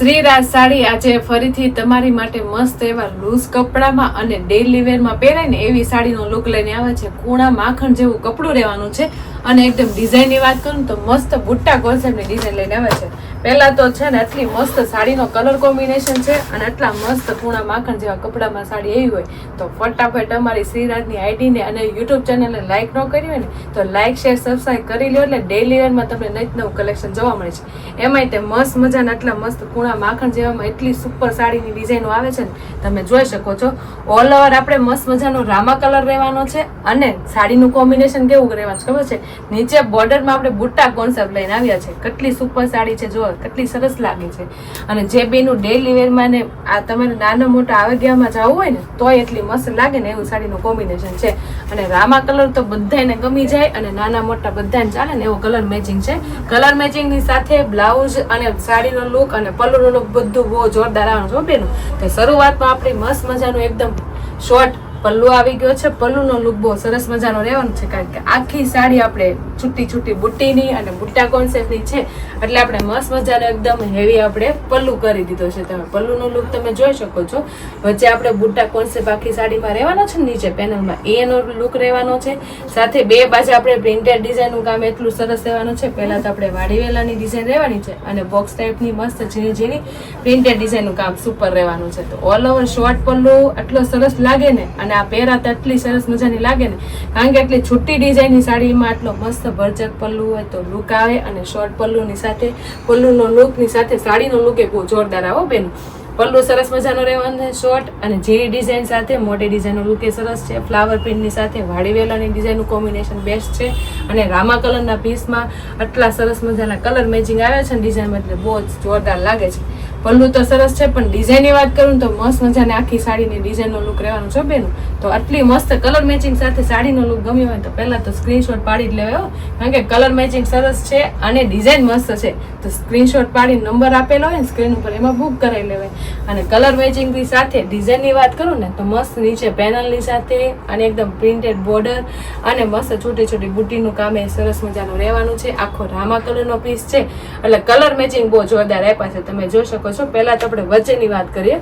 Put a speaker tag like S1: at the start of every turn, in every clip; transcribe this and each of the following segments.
S1: શ્રીરાજ સાડી આજે ફરીથી તમારી માટે મસ્ત એવા લૂઝ કપડામાં અને ડેલી વેરમાં પહેરાય ને એવી સાડીનો લુક લઈને આવે છે. કૂણા, માખણ જેવું કપડું રહેવાનું છે. અને એકદમ ડિઝાઇનની વાત કરું તો મસ્ત બુટ્ટા કોન્સેપ્ટની ડિઝાઇન લઈને આવે છે. પહેલા તો છે ને આટલી મસ્ત સાડીનો કલર કોમ્બિનેશન છે અને આટલા મસ્ત કૂણા માખણ જેવા કપડામાં સાડી એવી હોય, તો ફટાફટ અમારી શ્રીરાજની આઈડીને અને યુટ્યુબ ચેનલને લાઇક ન કરી હોય ને, તો લાઇક શેર સબસ્ક્રાઈબ કરી લો એટલે ડેલી વેરમાં તમને નવું નવું કલેક્શન જોવા મળે છે. એમાંય તે મસ્ત મજાના આટલા મસ્ત કૂણા માખણ જેવામાં એટલી સુપર સાડીની ડિઝાઇનો આવે છે ને, તમે જોઈ શકો છો. ઓલ ઓવર આપણે મસ્ત મજાનો રામા કલર રહેવાનો છે અને સાડીનું કોમ્બિનેશન કેવું રહેવાનું છે ખબર છે? નીચે બોર્ડરમાં આપણે બુટ્ટા કોન્સેપ્ટ લઈને આવ્યા છે. કેટલી સુપર સાડી છે જો કેટલી સરસ લાગે છે. અને જે બેનું ડેલી વેરમાં ને આ તમારે નાના મોટા આવગ્યામાં જવું હોય ને, તોય એટલી મસ્ત લાગે ને એવું સાડીનું કોમ્બિનેશન છે. અને રામા કલર તો બધાને ગમી જાય અને નાના મોટા બધાને ચાલે ને એવો કલર મેચિંગ છે. કલર મેચિંગની સાથે બ્લાઉઝ અને સાડીનો લુક અને પલ્લુનો લુક બધું બહુ જોરદાર આવવાનું છે બેનું. તો શરૂઆતમાં આપણી મસ્ત મજાનું એકદમ શોર્ટ પલ્લુ આવી ગયો છે. પલ્લુનો લુક બહુ સરસ મજાનો રહેવાનો છે કારણ કે આખી સાડી આપણે છૂટી છૂટી બુટ્ટીની અને બુટ્ટા કોન્સેપ્ટની છે. એટલે આપણે મસ્ત મજાનો એકદમ હેવી આપણે પલ્લુ કરી દીધો છે. તમે પલ્લુનો લુક તમે જોઈ શકો છો. વચ્ચે આપણે બુટ્ટા કોન્સેપ્ટ આખી સાડીમાં રહેવાનો છે નીચે પેનલમાં. એનો લુક રહેવાનો છે. સાથે બે બાજુ આપણે પ્રિન્ટેડ ડિઝાઇનનું કામ એટલું સરસ રહેવાનું છે. પહેલા તો આપણે વાડીવેલાની ડિઝાઇન રહેવાની છે અને બોક્સ ટાઈપની મસ્ત ઝીણી ઝીણી પ્રિન્ટેડ ડિઝાઇનનું કામ સુપર રહેવાનું છે. તો ઓલ ઓવર શોર્ટ પલ્લુ, આટલો સરસ લાગે ને અને આ પહેરા તો એટલી સરસ મજાની લાગે ને. કારણ કે એટલી છૂટી ડિઝાઇનની સાડીમાં આટલો મસ્ત ભરચક પલ્લુ હોય તો લુક આવે અને શોર્ટ પલ્લુની સાથે, પલ્લુનો લુકની સાથે સાડીનો લુક એ બહુ જોરદાર આવો બેન. પલ્લુ સરસ મજાનો રહેવાનો શોર્ટ અને જેવી ડિઝાઇન સાથે, મોટી ડિઝાઇનનો લુક એ સરસ છે. ફ્લાવર પ્રિન્ટની સાથે વાડી વેલાની ડિઝાઇનનું કોમ્બિનેશન બેસ્ટ છે. અને રામા કલરના પીસમાં આટલા સરસ મજાના કલર મેચિંગ આવ્યા છે ને ડિઝાઇનમાં એટલે બહુ જ જોરદાર લાગે છે. પલ્લુ તો સરસ છે, પણ ડિઝાઇનની વાત કરું તો મસ્ત મજાની આખી સાડીની ડિઝાઇનનો લુક રહેવાનું છે બેનું. તો આટલી મસ્ત કલર મેચિંગ સાથે સાડીનો લુક ગમ્યો હોય તો પહેલા તો સ્ક્રીનશોટ પાડી જ લેવાયો કારણ કે કલર મેચિંગ સરસ છે અને ડિઝાઇન મસ્ત છે. તો સ્ક્રીનશોટ પાડી નંબર આપેલો હોય ને સ્ક્રીન ઉપર એમાં બુક કરાવી લેવાય. અને કલર મેચિંગની સાથે ડિઝાઇનની વાત કરું ને તો મસ્ત નીચે પેનલની સાથે અને એકદમ પ્રિન્ટેડ બોર્ડર અને મસ્ત છોટી છોટી બુટીનું કામ એ સરસ મજાનું રહેવાનું છે. આખો રામા કલરનો પીસ છે. એટલે કલર મેચિંગ બહુ જોરદાર આપ્યા છે. તમે જોઈ શકો છો. પહેલા તો આપણે વચ્ચેની વાત કરીએ.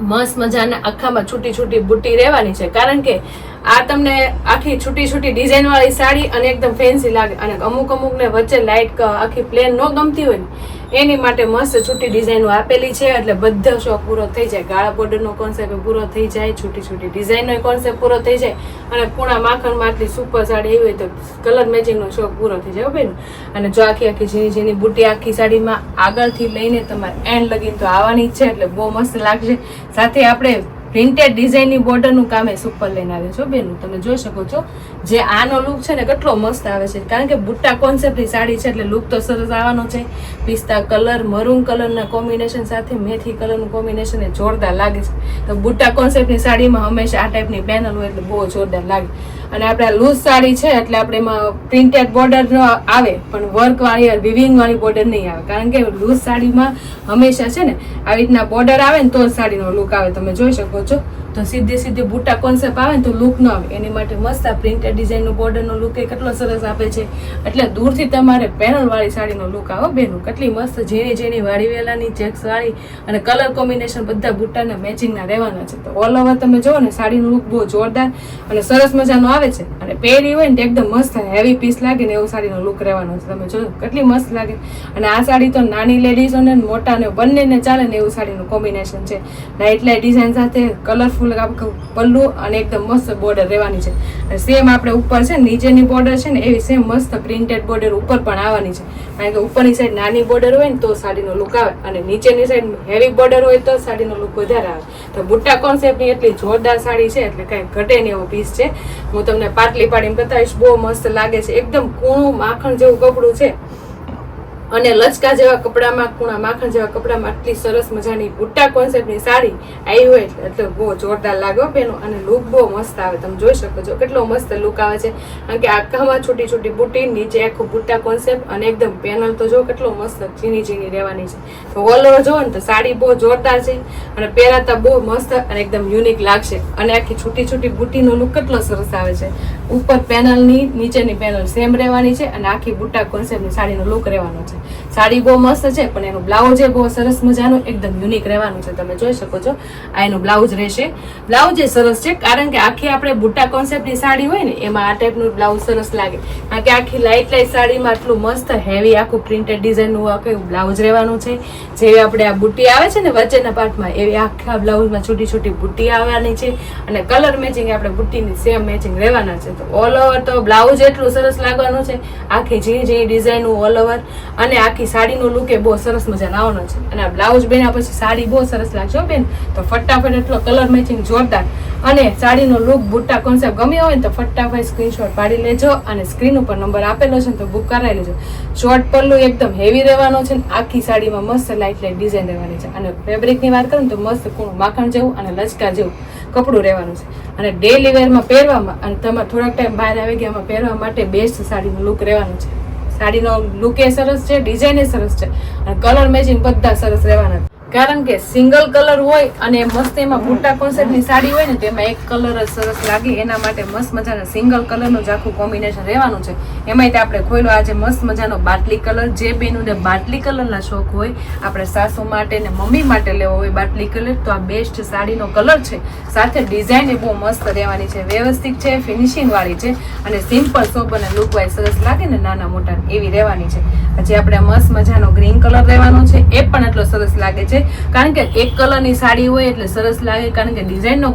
S1: મસ્ત મજાના આખામાં છૂટી છૂટી બુટ્ટી રહેવાની છે. કારણ કે આ તમને આખી છૂટી છૂટી ડિઝાઇન વાળી સાડી અને એકદમ ફેન્સી લાગે. અને અમુક અમુક ને વચ્ચે લાઇટ આખી પ્લેન ન ગમતી હોય એની માટે મસ્ત છૂટી ડિઝાઇનો આપેલી છે. એટલે બધો શોખ પૂરો થઈ જાય. ગાળા બોર્ડરનો કોન્સેપ્ટ પૂરો થઈ જાય, છૂટી છૂટી ડિઝાઇનનો કોન્સેપ્ટ પૂરો થઈ જાય અને પૂણા માખણમાં આટલી સુપર સાડી એવી હોય તો કલર મેચિંગનો શોખ પૂરો થઈ જાય બેન. અને જો આખી આખી ઝીણી ઝીણી બુટી આખી સાડીમાં આગળથી લઈને તમારે એન્ડ લગીને તો આવવાની જ છે, એટલે બહુ મસ્ત લાગશે. સાથે આપણે પ્રિન્ટેડ ડિઝાઇનની બોર્ડરનું કામ એ સુપર લઈને આવે છો, બેન. તમે જોઈ શકો છો. જે આનો લુક છે ને કેટલો મસ્ત આવે છે. કારણ કે બુટ્ટા કોન્સેપ્ટની સાડી છે એટલે લુક તો સરસ આવવાનો છે. પિસ્તા કલર મરૂન કલરના કોમ્બિનેશન સાથે મેથી કલરનું કોમ્બિનેશન એ જોરદાર લાગે છે. તો બુટ્ટા કોન્સેપ્ટની સાડીમાં હંમેશા આ ટાઈપની પેનલ હોય એટલે બહુ જોરદાર લાગે. અને આપણે લૂઝ સાડી છે એટલે આપણે એમાં પ્રિન્ટેડ બોર્ડર આવે, પણ વર્કવાળી વિવિંગવાળી વિવિંગ વાળી બોર્ડર નહીં આવે. કારણ કે લૂઝ સાડીમાં હંમેશા છે ને આવી રીતના બોર્ડર આવે ને તો જ સાડીનો લુક આવે. તમે જોઈ શકો છો. તો સીધી સીધી બુટ્ટા કોન્સેપ્ટ આવે ને તો લુક ન આવે. એની માટે મસ્ત આ પ્રિન્ટેડ ડિઝાઇનનો બોર્ડરનો લુક એ કેટલો સરસ આપે છે. એટલે દૂરથી તમારે પેનલવાળી સાડીનો લુક આવો બહેનું કેટલી મસ્ત ઝીણી ઝીણી વાળી વેલાની ચેક્સ અને કલર કોમ્બિનેશન બધા બુટ્ટાના મેચિંગના રહેવાના છે. તો ઓલ ઓવર તમે જુઓ ને, સાડીનું લુક બહુ જોરદાર અને સરસ મજાનો આવે છે. અને પહેરી હોય ને એકદમ મસ્ત હેવી પીસ લાગે ને એવું સાડીનો લુક રહેવાનો છે. તમે જોજો કેટલી મસ્ત લાગે. અને આ સાડી તો નાની લેડીઝોને મોટાને બંનેને ચાલે ને એવું સાડીનું કોમ્બિનેશન છે. લાઇટ લાઇટ ડિઝાઇન સાથે કલરફુલ પલ્લુ અને એકદમ મસ્ત બોર્ડર રહેવાની છે. અને સેમ આપણે ઉપર છે નીચેની બોર્ડર છે ને, એવી સેમ મસ્ત પ્રિન્ટેડ બોર્ડર ઉપર પણ આવવાની છે. કારણ કે ઉપરની સાઈડ નાની બોર્ડર હોય ને, તો સાડીનો લુક આવે. અને નીચેની સાઈડ હેવી બોર્ડર હોય તો સાડીનો લુક વધારે આવે. તો બુટ્ટા કોન્સેપ્ટની એટલી જોરદાર સાડી છે, એટલે કાંઈ ઘટે નહીં એવો પીસ છે. હું તમને પાટલી પાડીને બતાવીશ, બહુ મસ્ત લાગે છે. એકદમ કૂણું માખણ જેવું કપડું છે. અને લચકા જેવા કપડામાં, કૂણા માખણ જેવા કપડામાં આટલી સરસ મજાની બુટ્ટા કોન્સેપ્ટની સાડી આવી હોય એટલે બહુ જોરદાર લાગ્યો બેનો અને લુક બહુ મસ્ત આવે. તમે જોઈ શકો છો કેટલો મસ્ત લુક આવે છે. કારણ કે આખામાં છોટી છોટી બુટી નીચે આખું બુટ્ટા કોન્સેપ્ટ અને એકદમ પેનલ તો જો કેટલો મસ્ત ઝીણી ઝીણી રહેવાની છે. તો ઓલ ઓવર ને તો સાડી બહુ જોરદાર છે અને પહેરાતા બહુ મસ્ત અને એકદમ યુનિક લાગશે. અને આખી છૂટી છૂટી બુટીનો લુક કેટલો સરસ આવે છે. ઉપર પેનલની નીચેની પેનલ સેમ રહેવાની છે અને આખી બુટ્ટા કોન્સેપ્ટની સાડીનો લુક રહેવાનો છે. સાડી બહુ મસ્ત છે, પણ એનું બ્લાઉઝ એ બહુ સરસ મજાનું, એકદમ યુનિક રહેવાનું છે. તમે જોઈ શકો છો, આ એનું બ્લાઉઝ રહેશે. બ્લાઉઝ એ સરસ છે, કારણ કે આખી આપણે બુટ્ટા કોન્સેપ્ટની સાડી હોય ને, એમાં આ ટાઈપનું બ્લાઉઝ સરસ લાગે. કારણ કે આખી લાઇટ લાઇટ સાડીમાં આટલું મસ્ત હેવી આખું પ્રિન્ટેડ ડિઝાઇનનું આખું બ્લાઉઝ રહેવાનું છે. જેવી આપણે આ બુટ્ટી આવે છે ને, વચ્ચેના પાર્ટમાં, એવી આખા બ્લાઉઝમાં છોટી છોટી બુટ્ટી આવવાની છે. અને કલર મેચિંગ આપણે બુટ્ટીની સેમ મેચિંગ રહેવાના છે. તો ઓલ ઓવર તો બ્લાઉઝ એટલું સરસ લાગવાનું છે, આખી ઝીણી ઝીણી ડિઝાઇનનું ઓલ ઓવર અને આખી સાડીનું લુક એ બહુ સરસ મજાનો આવવાનો છે. અને આ બ્લાઉઝ બેન પછી સાડી બહુ સરસ લાગશે બેન. તો ફટાફટ એટલો કલર મેચિંગ જોરદાર. અને સાડીનો લુક બુટ્ટા કોન્સેપ્ટ ગમ્યો હોય ને તો ફટાફટ સ્ક્રીનશોટ પાડી લેજો અને સ્ક્રીન ઉપર નંબર આપેલો છે ને તો બુક કરાવી લેજો. શોર્ટ પલ્લું એકદમ હેવી રહેવાનો છે ને આખી સાડીમાં મસ્ત લાઇટ લાઇટ ડિઝાઇન રહેવાની છે. અને ફેબ્રિકની વાત કરું તો મસ્ત કૂણું માખણ જેવું અને લચકા જેવું કપડું રહેવાનું છે. અને ડેલી વેરમાં પહેરવામાં અને તમારે થોડાક ટાઈમ બહાર આવી ગયા પહેરવા માટે બેસ્ટ સાડીનું લુક રહેવાનું છે. સાડીનો લુકે સરસ છે ડિઝાઇન સરસ છે અને કલર મેચિંગ બધા સરસ રહેવાના. કારણ કે સિંગલ કલર હોય અને મસ્ત એમાં બુટ્ટા કોન્સેપ્ટની સાડી હોય ને તો એમાં એક કલર જ સરસ લાગે, એના માટે મસ્ત મજાના સિંગલ કલરનું જ આખું કોમ્બિનેશન રહેવાનું છે. એમાંય તે આપણે ખોલ્યો આજે મસ્ત મજાનો બાટલી કલર, જે બેનુને બાટલી કલરના શોખ હોય, આપણે સાસુ માટે ને મમ્મી માટે લેવો હોય બાટલી કલર, તો આ બેસ્ટ સાડીનો કલર છે. સાથે ડિઝાઇન એ બહુ મસ્ત રહેવાની છે, વ્યવસ્થિત છે ફિનિશિંગવાળી છે, અને સિમ્પલ સોપ અને લુકવાઇઝ સરસ લાગે ને નાના મોટા એવી રહેવાની છે. પછી આપણે મસ્ત મજાનો ગ્રીન કલર રહેવાનો છે, એ પણ એટલો સરસ લાગે છે. કારણ કે એક કલરની સાડી હોય એટલે સરસ લાગે કારણ કે ડિઝાઇનનો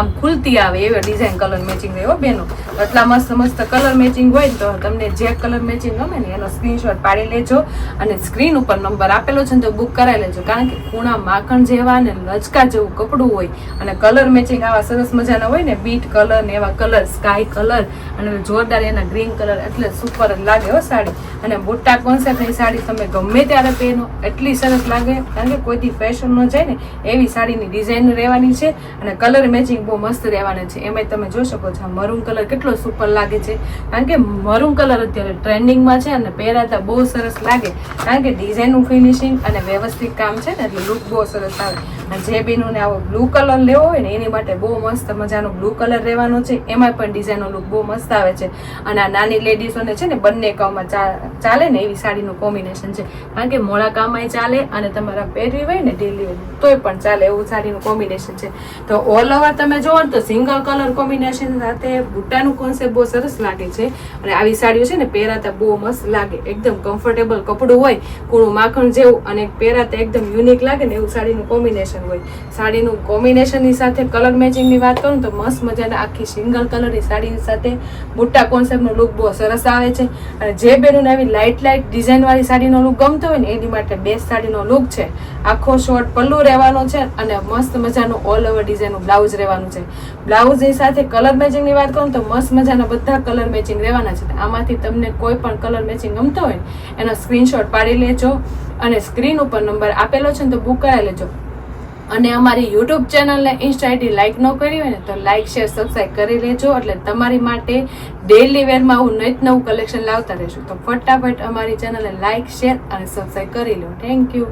S1: આમ ખુલતી આવે એવી ડિઝાઇન કલર મેચિંગ હોય બેનો. એટલા મસ્ત મસ્ત કલર મેચિંગ હોય તો તમને જે કલર મેચિંગ ગમે ને એનો સ્ક્રીનશોટ પાડી લેજો અને સ્ક્રીન ઉપર નંબર આપેલો છે ને તો બુક કરાવી લેજો. કારણ કે ખૂણા માખણ જેવા ને લચકા જેવું કપડું હોય અને કલર મેચિંગ આવા સરસ મજાના હોય ને બીટ કલર ને એવા કલર સ્કાય કલર અને જોરદાર એના ગ્રીન કલર એટલે સુપર જ લાગે હો સાડી. અને મોટા કોન્સેપ્ટની સાડી તમે ગમે ત્યારે પહેરો, એટલી સરસ લાગે. કારણ કે કોઈથી ફેશન ન જાય ને એવી સાડીની ડિઝાઇન રહેવાની છે અને કલર મેચિંગ બહુ મસ્ત રહેવાના છે. એમાંય તમે જોઈ શકો છો મરૂન કલર કેટલો સુપર લાગે છે. કારણ કે મરૂન કલર અત્યારે ટ્રેન્ડિંગમાં છે અને પહેરાતા બહુ સરસ લાગે. કારણ કે ડિઝાઇનનું ફિનિશિંગ અને વ્યવસ્થિત કામ છે ને, એટલે લુક બહુ સરસ આવે. અને જે બીનું ને આવો બ્લુ કલર લેવો હોય ને, એની માટે બહુ મસ્ત મજાનો બ્લુ કલર રહેવાનો છે. એમાં પણ ડિઝાઇનનો લુક બહુ મસ્ત આવે છે. અને આ નાની લેડીઝોને છે ને, બંને કામમાં ચાલે ને એવી સાડીનું કોમ્બિનેશન છે. કારણ કે મોડા કામમાં ચાલે અને તમારા પહેરવી હોય ને ડેલી તોય પણ ચાલે એવું સાડીનું કોમ્બિનેશન છે. તો ઓલ ઓવર તમે જોવો ને તો સિંગલ કલર કોમ્બિનેશન સાથે બુટ્ટાનું કોન્સેપ્ટ બહુ સરસ લાગે છે. અને આવી સાડીઓ છે ને પહેરાતા બહુ મસ્ત લાગે. એકદમ કમ્ફર્ટેબલ કપડું હોય, કૂણું માખણ જેવું અને પહેરાતા એકદમ યુનિક લાગે ને એવું સાડીનું કોમ્બિનેશન હોય. સાડીનું કોમ્બિનેશનની સાથે કલર મેચિંગની વાત કરું તો મસ્ત મજાના આખી સિંગલ કલરની સાડીની સાથે બુટ્ટા કોન્સેપ્ટનો લુક બહુ સરસ આવે છે. અને જે બેનું આવી લાઇટ લાઇટ ડિઝાઇન વાળી સાડીનો લુક ગમતો હોય ને, એની માટે બેસ્ટ સાડીનો લુક છે. આખો શોર્ટ પલ્લુ રહેવાનો છે અને મસ્ત મજાનું ઓલ ઓવર ડિઝાઇનનું બ્લાઉઝ રહેવાનું છે. બ્લાઉઝની સાથે કલર મેચિંગની વાત કરું તો મસ્ત મજાના બધા કલર મેચિંગ રહેવાના છે. આમાંથી તમને કોઈ પણ કલર મેચિંગ ગમતો હોય, એનો સ્ક્રીનશોટ પાડી લેજો અને સ્ક્રીન ઉપર નંબર આપેલો છે ને તો બુક કરાવી લેજો. અને અમારી યુટ્યુબ ચેનલને ઇન્સ્ટા આઈડી લાઇક ન કરી હોય ને તો લાઇક શેર સબસ્ક્રાઈબ કરી લેજો. એટલે તમારી માટે ડેલી વેરમાં હું નિત નવું કલેક્શન લાવતા રહેશું. તો ફટાફટ અમારી ચેનલને લાઇક શેર અને સબસ્ક્રાઈબ કરી લો. Thank you